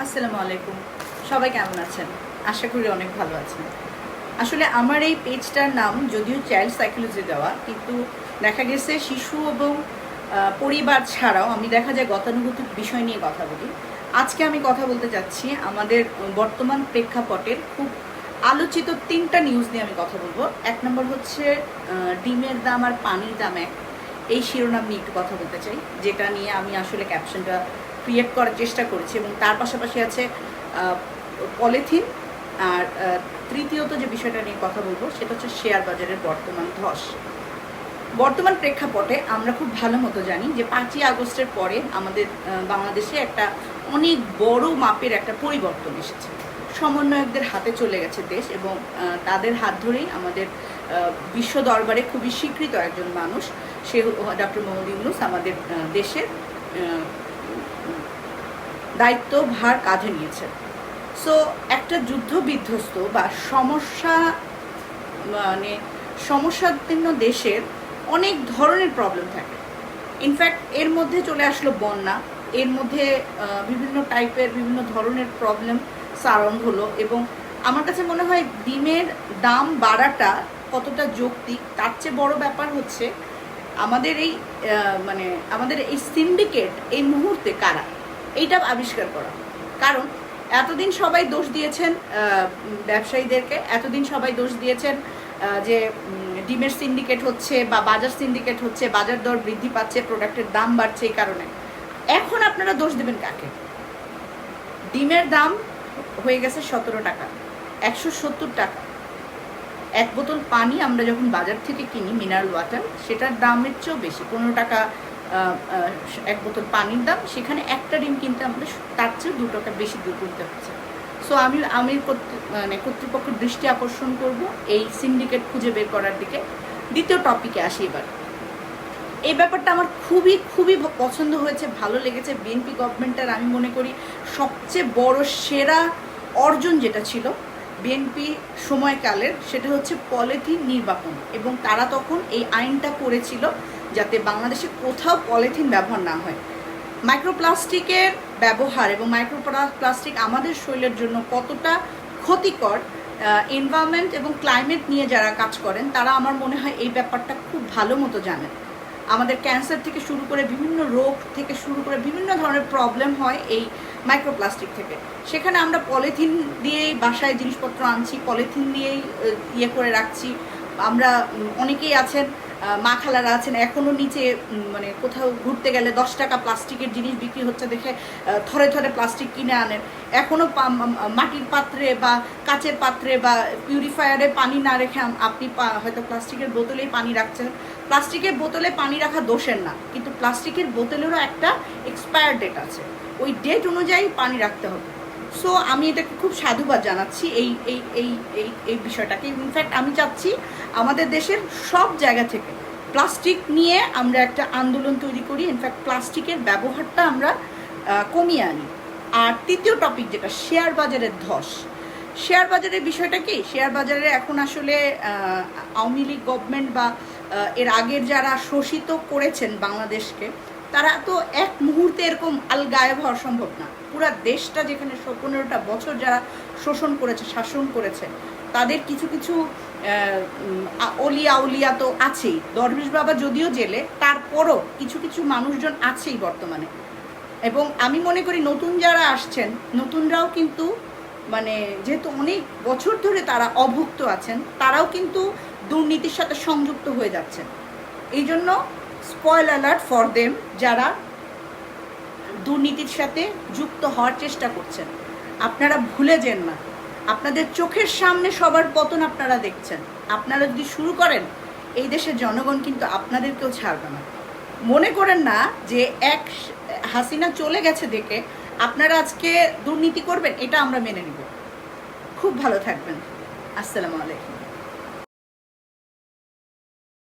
আসসালামু আলাইকুম। সবাই কেমন আছেন? আশা করি অনেক ভালো আছেন। আসলে আমার এই পেজটার নাম যদিও চাইল্ড সাইকোলজি দেওয়া, কিন্তু দেখা গেছে শিশু এবং পরিবার ছাড়াও আমি দেখা যায় গতানুগতিক বিষয় নিয়ে কথা বলি। আজকে আমি কথা বলতে চাচ্ছি আমাদের বর্তমান প্রেক্ষাপটের খুব আলোচিত তিনটা নিউজ নিয়ে আমি কথা বলব। এক নম্বর হচ্ছে ডিমের দাম আর পানির দাম এক। এই শিরোনাম নিয়ে একটু কথা বলতে চাই, যেটা নিয়ে আমি আসলে ক্যাপশনটা ক্রিয়েট করার চেষ্টা করেছি এবং তার পাশাপাশি আছে পলিথিন আর তৃতীয়ত যে বিষয়টা নিয়ে কথা বলব সেটা হচ্ছে শেয়ার বাজারের বর্তমান ধস। বর্তমান প্রেক্ষাপটে আমরা খুব ভালো মতো জানি যে পাঁচই আগস্টের পরে আমাদের বাংলাদেশে একটা অনেক বড় মাপের একটা পরিবর্তন এসেছে। সমন্বয়কদের হাতে চলে গেছে দেশ এবং তাদের হাত ধরেই আমাদের বিশ্ব দরবারে খুবই স্বীকৃত একজন মানুষ, সে ডক্টর মোহাম্মদ ইউনুস, আমাদের দেশের দায়িত্ব ভার কাঁধে নিয়েছে। সো একটা যুদ্ধ বিধ্বস্ত বা সমস্যা মানে সমস্যাপূর্ণ দেশের অনেক ধরনের প্রবলেম থাকে। ইনফ্যাক্ট এর মধ্যে চলে আসলো বন্যা, এর মধ্যে বিভিন্ন টাইপের বিভিন্ন ধরনের প্রবলেম সারাউন্ড হলো এবং আমার কাছে মনে হয় ডিমের দাম বাড়াটা কতটা যৌক্তিক, তার চেয়ে বড় ব্যাপার হচ্ছে আমাদের এই মানে আমাদের এই সিন্ডিকেট এই মুহূর্তে কারা? এইটা আবিষ্কার করা। কারণ এতদিন সবাই দোষ দিয়েছেন ব্যবসায়ীদেরকে, এতদিন সবাই দোষ দিয়েছেন যে ডিমের সিন্ডিকেট হচ্ছে বা বাজার সিন্ডিকেট হচ্ছে, বাজার দর বৃদ্ধি পাচ্ছে প্রোডাক্টের দাম বাড়ছে এই কারণে। এখন আপনারা দোষ দেবেন কাকে? ডিমের দাম হয়ে গেছে সতেরো টাকা, একশো সত্তর টাকা। এক বোতল পানি আমরা যখন বাজার থেকে কিনি মিনারেল ওয়াটার সেটার দামের চেয়েও বেশি, পনেরো টাকা এক বোতল পানির দাম, সেখানে একটা ডিম কিনতে আমাদের তার চেয়ে দু টাকা বেশি দূর করতে হচ্ছে। সো আমি আমি মানে কর্তৃপক্ষের দৃষ্টি আকর্ষণ করব এই সিন্ডিকেট খুঁজে বের করার দিকে। দ্বিতীয় টপিকে আসি এবার। এই ব্যাপারটা আমার খুবই খুবই পছন্দ হয়েছে, ভালো লেগেছে। বিএনপি গভর্নমেন্টের আমি মনে করি সবচেয়ে বড় সেরা অর্জন যেটা ছিল বিএনপি সময়কালের, সেটা হচ্ছে পলিথিন নির্বাপন। এবং তারা তখন এই আইনটা করেছিল যাতে বাংলাদেশে কোথাও পলিথিন ব্যবহার না হয়। মাইক্রোপ্লাস্টিকের ব্যবহার এবং মাইক্রোপ্লাস্টিক আমাদের শরীরের জন্য কতটা ক্ষতিকর এনভায়রনমেন্ট এবং ক্লাইমেট নিয়ে যারা কাজ করেন, তারা আমার মনে হয় এই ব্যাপারটা খুব ভালো মতো জানেন। আমাদের ক্যান্সার থেকে শুরু করে বিভিন্ন রোগ থেকে শুরু করে বিভিন্ন ধরনের প্রবলেম হয় এই মাইক্রোপ্লাস্টিক থেকে। সেখানে আমরা পলিথিন দিয়েই বাসায় জিনিসপত্র আনছি, পলিথিন দিয়েই ইয়ে করে রাখছি। আমরা অনেকেই আছেন মা খালারা আছেন এখনও নিচে মানে কোথাও ঘুরতে গেলে দশ টাকা প্লাস্টিকের জিনিস বিক্রি হচ্ছে দেখে থরে থরে প্লাস্টিক কিনে আনেন। এখনও মাটির পাত্রে বা কাচের পাত্রে বা পিউরিফায়ারে পানি না রেখে আপনি হয়তো প্লাস্টিকের বোতলেই পানি রাখছেন। প্লাস্টিকের বোতলে পানি রাখা দোষের না, কিন্তু প্লাস্টিকের বোতলেরও একটা এক্সপায়ার ডেট আছে। ওই ডেট অনুযায়ী পানি রাখতে হবে। সো আমি এটাকে খুব সাধুবাদ জানাচ্ছি এই এই এই এই এই বিষয়টাকে। ইনফ্যাক্ট আমি চাচ্ছি আমাদের দেশের সব জায়গা থেকে প্লাস্টিক নিয়ে আমরা একটা আন্দোলন তৈরি করি। ইনফ্যাক্ট প্লাস্টিকের ব্যবহারটা আমরা কমিয়ে আনি। আর তৃতীয় টপিক যেটা শেয়ার বাজারের ধস। শেয়ার বাজারের বিষয়টা কি? শেয়ার বাজারে এখন আসলে আওয়ামী লীগ গভর্নমেন্ট বা এর আগের যারা শোষিত করেছেন বাংলাদেশকে তারা তো এক মুহূর্তে এরকম আল গায়েব হওয়া সম্ভব না। পুরা দেশটা যেখানে পনেরোটা বছর যারা শোষণ করেছে, শাসন করেছে, তাদের কিছু কিছু অলিয়া উলিয়া তো আছেই। দরবেশ বাবা যদিও জেলে, তারপরও কিছু কিছু মানুষজন আছেই বর্তমানে। এবং আমি মনে করি নতুন যারা আসছেন, নতুনরাও কিন্তু মানে যেহেতু অনেক বছর ধরে তারা অভুক্ত আছেন, তারাও কিন্তু দুর্নীতির সাথে সংযুক্ত হয়ে যাচ্ছেন। এই জন্য স্পয়েল অ্যালার্ট ফর দেম যারা দুর্নীতির সাথে যুক্ত হওয়ার চেষ্টা করছেন। আপনারা ভুলে যেন না। আপনাদের চোখের সামনে সবার পতন আপনারা দেখছেন। আপনারা যদি শুরু করেন, এই দেশের জনগণ কিন্তু আপনাদেরকেও ছাড়বে না। মনে করেন না যে এক হাসিনা চলে গেছে দেখে আপনারা আজকে দুর্নীতি করবেন, এটা আমরা মেনে নিব। খুব ভালো থাকবেন। আসসালামু আলাইকুম।